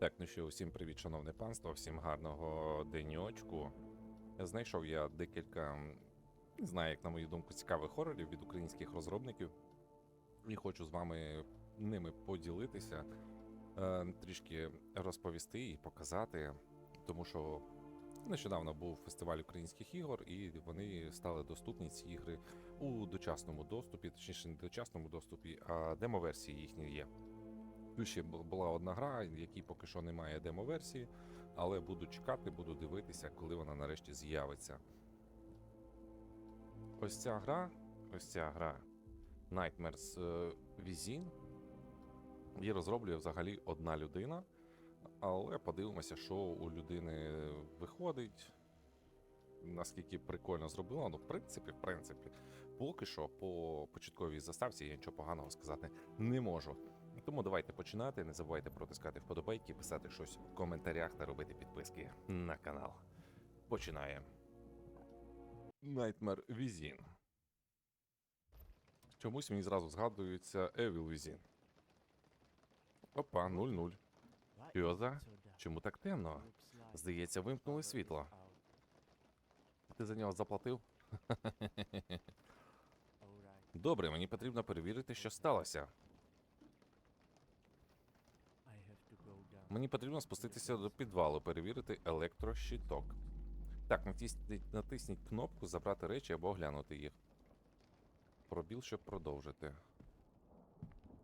Так, ну що, всім привіт, шановне панство, всім гарного денечку. Знайшов я декілька, не знаю, як на мою думку, цікавих хорорів від українських розробників. І хочу з вами ними поділитися, е, трішки розповісти і показати, тому що нещодавно був фестиваль українських ігор, і вони стали доступні ці ігри у дочасному доступі, точніше не дочасному доступі, а демо-версії їхні є. Тут ще була одна гра, в якій поки що немає демо-версії, але буду чекати, буду дивитися, коли вона нарешті з'явиться. Ось ця гра, ось ця гра Nightmares е, Within, її розроблює взагалі одна людина, але подивимося, що у людини виходить. Наскільки прикольно зробила, ну, в принципі, в принципі, поки що по початковій заставці я нічого поганого сказати не можу. Тому давайте починати. Не забувайте протискати вподобайки, писати щось в коментарях та робити підписки на канал. Починаємо. Nightmare Within. Чомусь мені зразу згадується Evil Within. Опа, 0-0. Пьоза? Чому так темно? Здається, вимкнули світло. Ти за нього заплатив? Добре, мені потрібно перевірити, що сталося. Мені потрібно спуститися до підвалу, перевірити електрощиток. Так, натисніть, натисніть кнопку забрати речі або оглянути їх. Пробіл, щоб продовжити.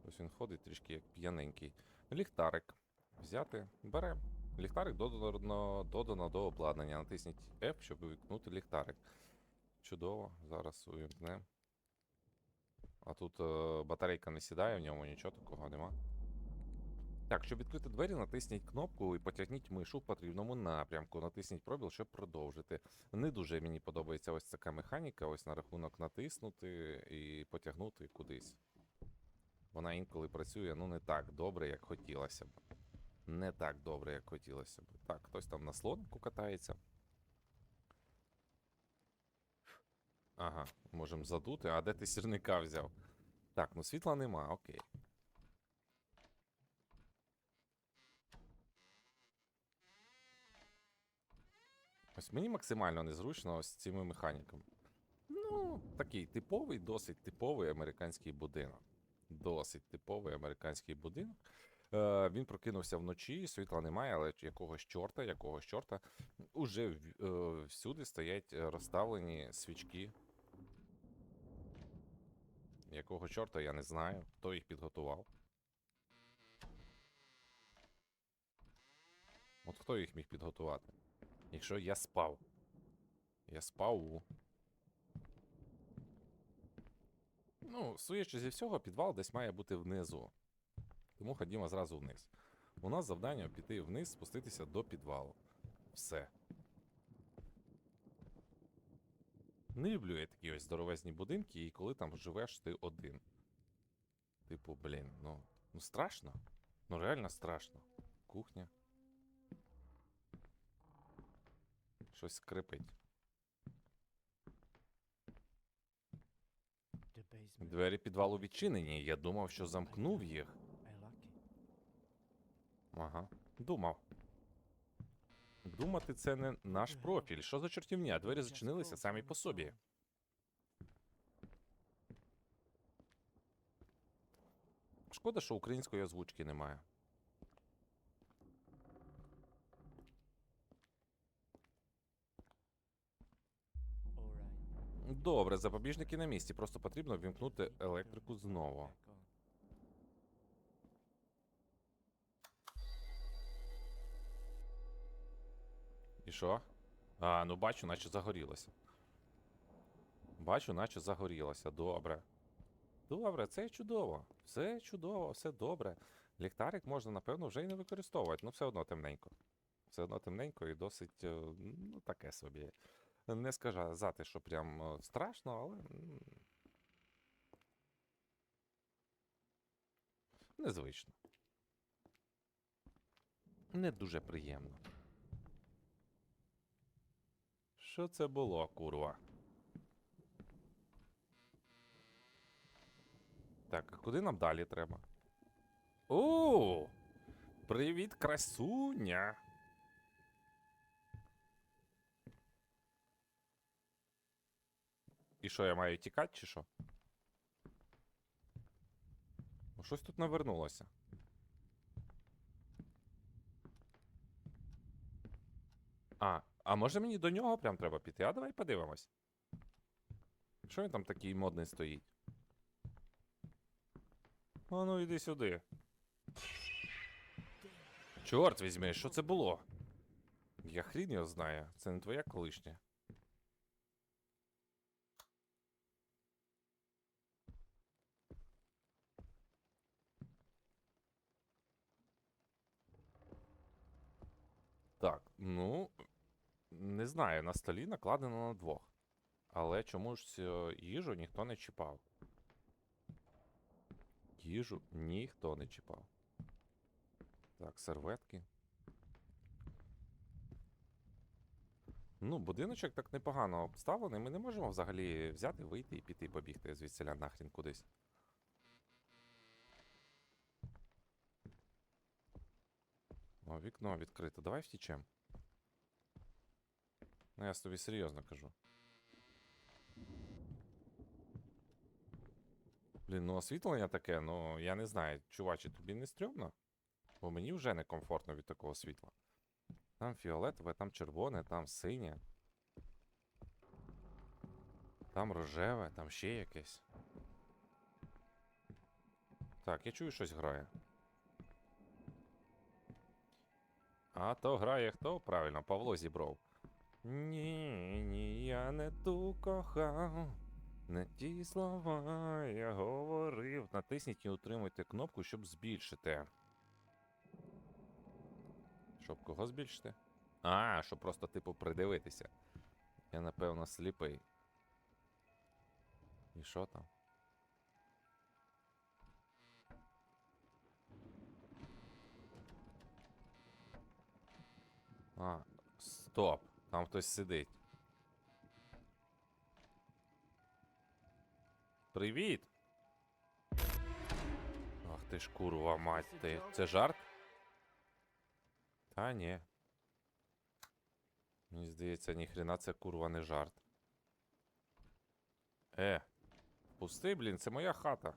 Ось він ходить трішки як п'яненький. Ліхтарик. Взяти. Бере. Ліхтарик додано, додано до обладнання. Натисніть F, щоб увімкнути ліхтарик. Чудово, зараз увімкнемо. А тут е, батарейка не сідає, в ньому нічого такого нема. Так, щоб відкрити двері, натисніть кнопку і потягніть мишу в потрібному напрямку. Натисніть пробіл, щоб продовжити. Не дуже мені подобається ось така механіка, ось на рахунок натиснути і потягнути кудись. Вона інколи працює ну не так добре, як хотілося б. Не так добре, як хотілося б. Так, хтось там на слонику катається. Ага, можемо задути. А де ти сірника взяв? Так, ну світла нема, окей. Ось мені максимально незручно з цими механіками. Ну, такий типовий, досить типовий американський будинок. Досить типовий американський будинок. Е, він прокинувся вночі, світла немає, але якогось чорта, якогось чорта. Уже е, всюди стоять розставлені свічки. Якого чорта, я не знаю, хто їх підготував. От хто їх міг підготувати? Якщо я спав. Я спав. Ну, судячи зі всього, підвал десь має бути внизу. Тому ходімо зразу вниз. У нас завдання піти вниз, спуститися до підвалу. Все. Не люблю я такі ось здоровезні будинки, і коли там живеш ти один. Типу, блін, ну. Ну страшно. Ну реально страшно. Кухня. Щось скрипить. Двері підвалу відчинені. Я думав, що замкнув їх. Ага. Думав. Думати це не наш профіль. Що за чортівня? Двері зачинилися самі по собі. Шкода, що української озвучки немає. Добре, запобіжники на місці. Просто потрібно вімкнути електрику знову. І що? А, ну бачу, наче загорілося. Бачу, наче загорілося. Добре. Добре, це чудово. Все чудово, все добре. Ліхтарик можна, напевно, вже і не використовувати, ну все одно темненько. Все одно темненько і досить, е, ну, таке собі. Не сказати, що прям е, страшно, але. Незвично. Не дуже приємно. Що це було, курва? Так, а куди нам далі треба? О! Привіт, красуня! І що, я маю тікати, чи що? Ну, щось тут навернулося. А, а може мені до нього прям треба піти? А давай подивимось. Що він там такий модний стоїть? А ну іди сюди. Чорт візьми, що це було? Я хрін його знаю. Це не твоя колишня. Так, ну. Не знаю, на столі накладено на двох. Але чомусь е, їжу ніхто не чіпав. Їжу ніхто не чіпав. Так, серветки. Ну, будиночок так непогано обставлений. Ми не можемо взагалі взяти, вийти і піти побігти звідсіля нахрін кудись. О, вікно відкрите. Давай втічем. Ну, я з тобі серйозно кажу. Блін, ну освітлення таке, ну я не знаю, чувачі, тобі не стрьомно? Бо мені вже некомфортно від такого світла. Там фіолетове, там червоне, там синє. Там рожеве, там ще якесь. Так, я чую, щось грає. А то грає хто? Правильно, Павло Зібров. Ні, ні, я не ту кохав. Не ті слова я говорив. Натисніть і утримуйте кнопку, щоб збільшити. Щоб кого збільшити? А, щоб просто, типу, придивитися. Я, напевно, сліпий. І що там? А, стоп. Там хтось сидить. Привіт! Ах ти ж курва мать ти. Це жарт? Та ні. Мені здається, ніхрена це курва не жарт. Е, пусти, блін, це моя хата.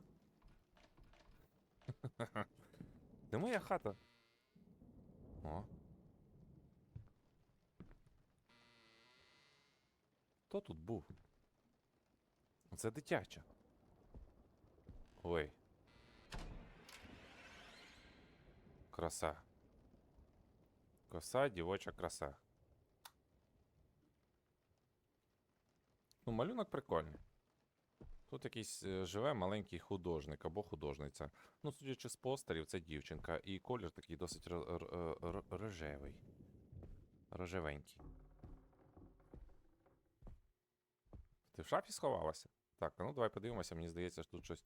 Це моя хата. О. Хто тут був? Це дитяча. Ой. Краса. Коса, дівоча краса. Ну, малюнок прикольний. Тут якийсь е, живе маленький художник або художниця. Ну, судячи з постерів, це дівчинка. І колір такий досить ро- ро- ро- рожевий. Рожевенький. Ти в шафі сховалася? Так, ну давай подивимося, мені здається, що тут щось.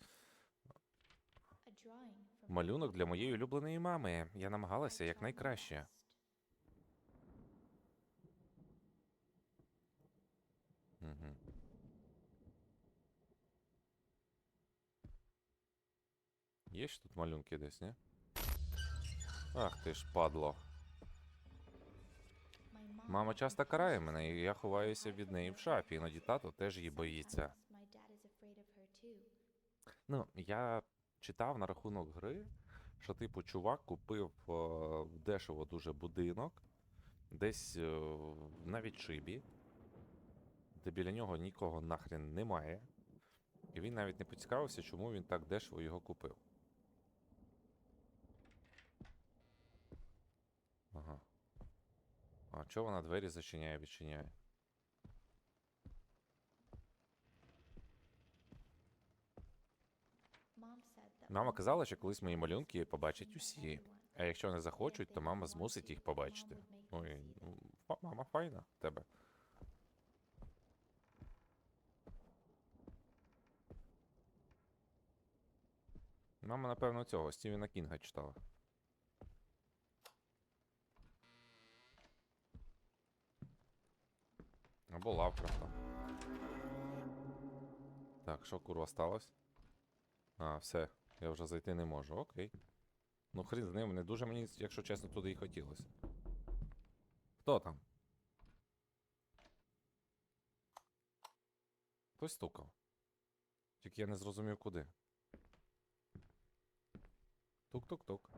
Малюнок для моєї улюбленої мами. Я намагалася якнайкраще. Угу. Є ж тут малюнки десь, ні? Ах ти ж падло. Мама часто карає мене, і я ховаюся від неї в шафі, іноді тато теж її боїться. Ну, я читав на рахунок гри, що типу чувак купив е, дешево дуже будинок, десь е, в- на відшибі, де біля нього нікого нахрен немає. І він навіть не поцікавився, чому він так дешево його купив. Ага. А чого вона двері зачиняє, відчиняє? Мама казала, що колись мої малюнки побачать усі. А якщо не захочуть, то мама змусить їх побачити. Ой, ну, мама файна в тебе. Мама, напевно, цього Стівена Кінга читала. Або Лавкрафта. Так, що курва сталося? А, все, я вже зайти не можу, окей. Ну, хрін з ним, не дуже мені, якщо чесно, туди і хотілося. Хто там? Хтось стукав. Тільки я не зрозумів куди. Тук-тук-тук.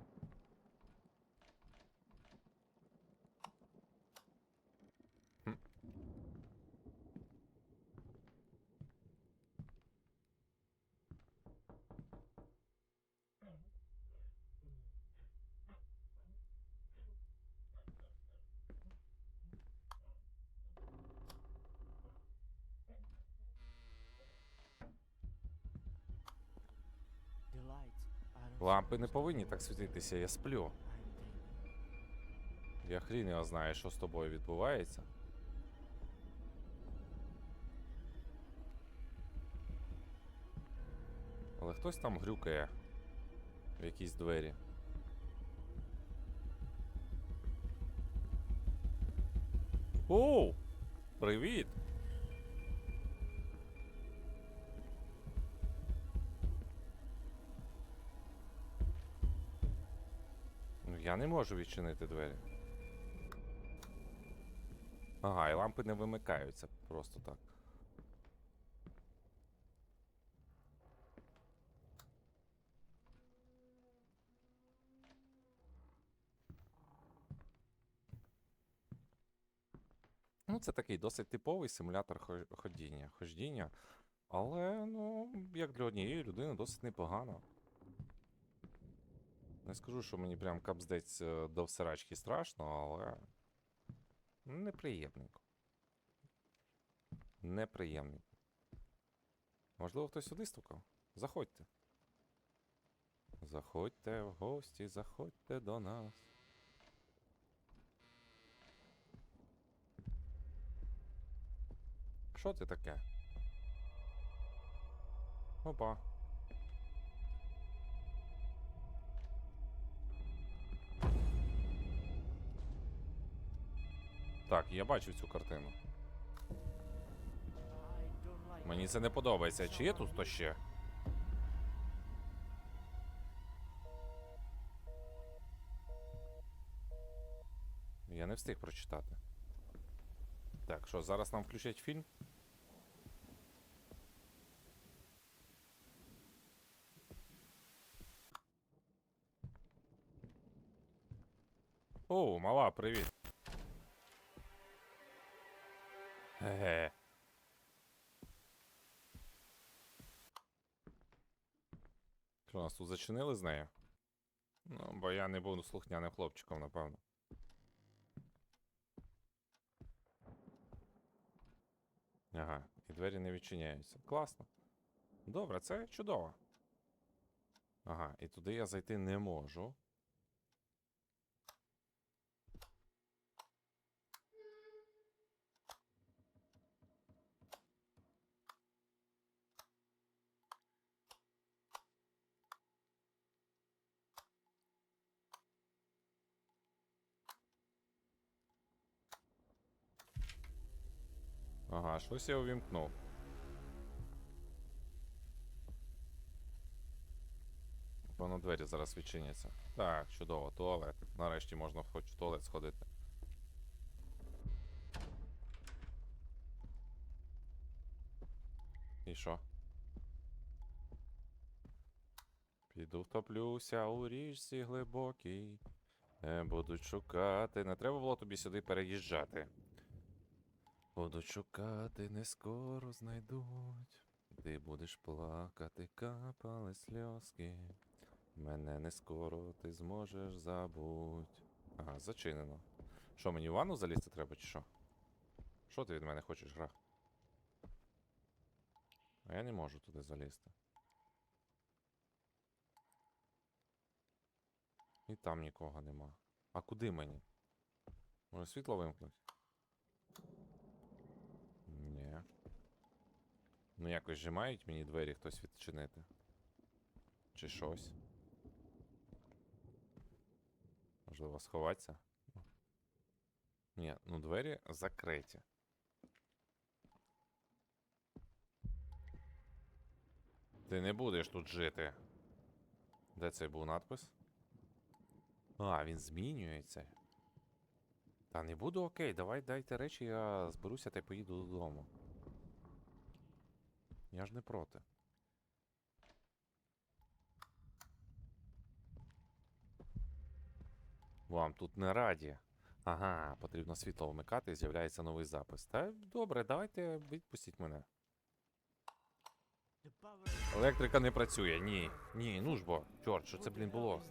Лампи не повинні так світитися, я сплю. Я хрін його знає, що з тобою відбувається. Але хтось там грюкає в якісь двері. Оу! Привіт! Я не можу відчинити двері. Ага, і лампи не вимикаються просто так. Ну, це такий досить типовий симулятор хо- ходіння. Ходіння. Але, ну, як для однієї людини, досить непогано. Не скажу, що мені прям капздець е, до всерачки страшно, але. Неприємненько. Неприємненько. Можливо, хтось сюди стукав? Заходьте. Заходьте в гості, заходьте до нас. Що це таке? Опа. Так, я бачив цю картину. Мені це не подобається. Чи є тут хто ще? Я не встиг прочитати. Так, що, зараз нам включать фільм? О, мала, привіт. Ге. Що нас тут зачинили з нею? Ну, бо я не буду слухняним хлопчиком, напевно. Ага, і двері не відчиняються. Класно. Добре, це чудово. Ага, і туди я зайти не можу. Ага, щось я увімкнув. Воно двері зараз відчиняться. Так, чудово, туалет. Нарешті можна хоч в туалет сходити. І що? Піду втоплюся у річці глибокій. Е, Будуть шукати. Не треба було тобі сюди переїжджати. Будуть шукати, не скоро знайдуть. Ти будеш плакати, капали сльозки. Мене не скоро ти зможеш забуть. Ага, зачинено. Що, мені в ванну залізти треба, чи що? Що ти від мене хочеш, гра? А я не можу туди залізти. І там нікого нема. А куди мені? Може світло вимкнуть? Ні. Ну якось же мають мені двері хтось відчинити. Чи щось. Можливо, сховатися? Ні, ну двері закриті. Ти не будеш тут жити. Де цей був надпис? А, він змінюється. Та не буду окей, давай дайте речі, я зберуся та й поїду додому. Я ж не проти. Вам тут не раді. Ага, потрібно світло вмикати і з'являється новий запис. Та добре, давайте відпустіть мене. Електрика не працює, ні. Ні, ну ж бо. Чорт, що це, блін, було?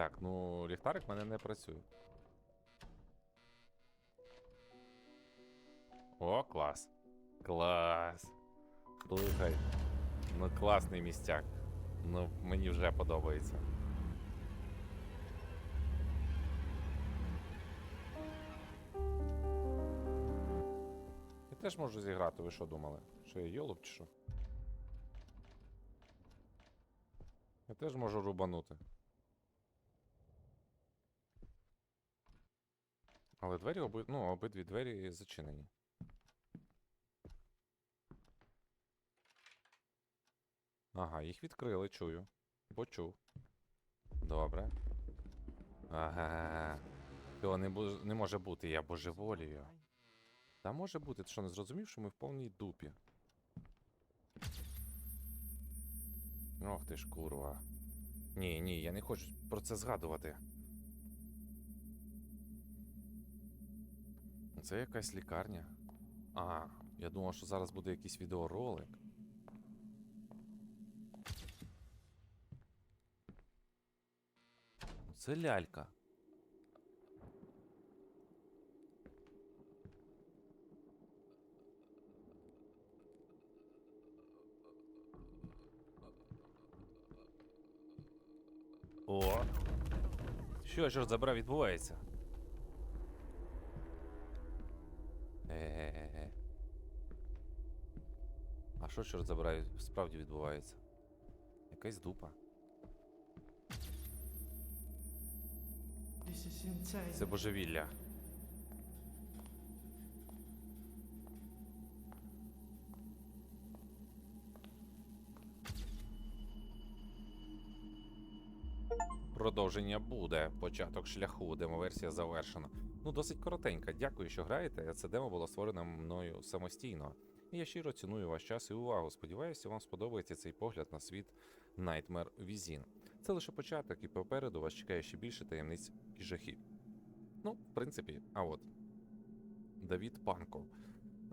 Так, ну ліхтарик в мене не працює. О, клас. Клас. Слухай. Ну класний містяк. Ну, мені вже подобається. Я теж можу зіграти, ви що думали? Що я йолоп чи що? Я теж можу рубанути. Але двері оби... ну, обидві двері зачинені. Ага, їх відкрили, чую. Почув. Добре. Ага. Цього не, бу- не може бути, я божеволію. Та може бути, ти що не зрозумів, що ми в повній дупі. Ох ти ж курва. Ні, ні, я не хочу про це згадувати. Це якась лікарня. А, я думав, що зараз буде якийсь відеоролик. Це лялька. О! Що ж забрав відбувається? Що чорт забирає, справді відбувається? Якась дупа. Це божевілля. Продовження буде. Початок шляху. Демоверсія завершена. Ну, досить коротенька. Дякую, що граєте. Це демо було створено мною самостійно. Я щиро ціную ваш час і увагу. Сподіваюся, вам сподобається цей погляд на світ Nightmare Within. Це лише початок, і попереду вас чекає ще більше таємниць і жахів. Ну, в принципі, а от. Давід Панков.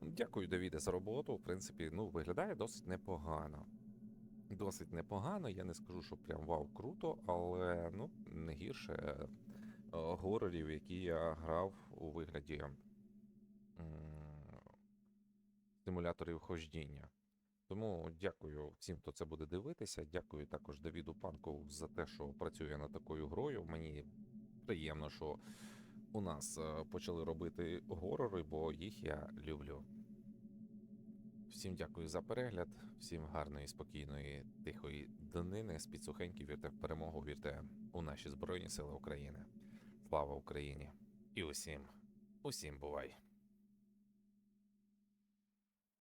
Дякую, Давіде, за роботу. В принципі, ну, виглядає досить непогано. Досить непогано. Я не скажу, що прям вау круто, але ну, не гірше е, горорів, які я грав у вигляді симуляторів хождіння. Тому дякую всім, хто це буде дивитися. Дякую також Давіду Панкову за те, що працює над такою грою. Мені приємно, що у нас е, почали робити горори, бо їх я люблю. Всім дякую за перегляд, всім гарної, спокійної, тихої днини, спіцухеньки, вірте в перемогу, вірте у наші Збройні Сили України. Слава Україні! І усім, усім бувай!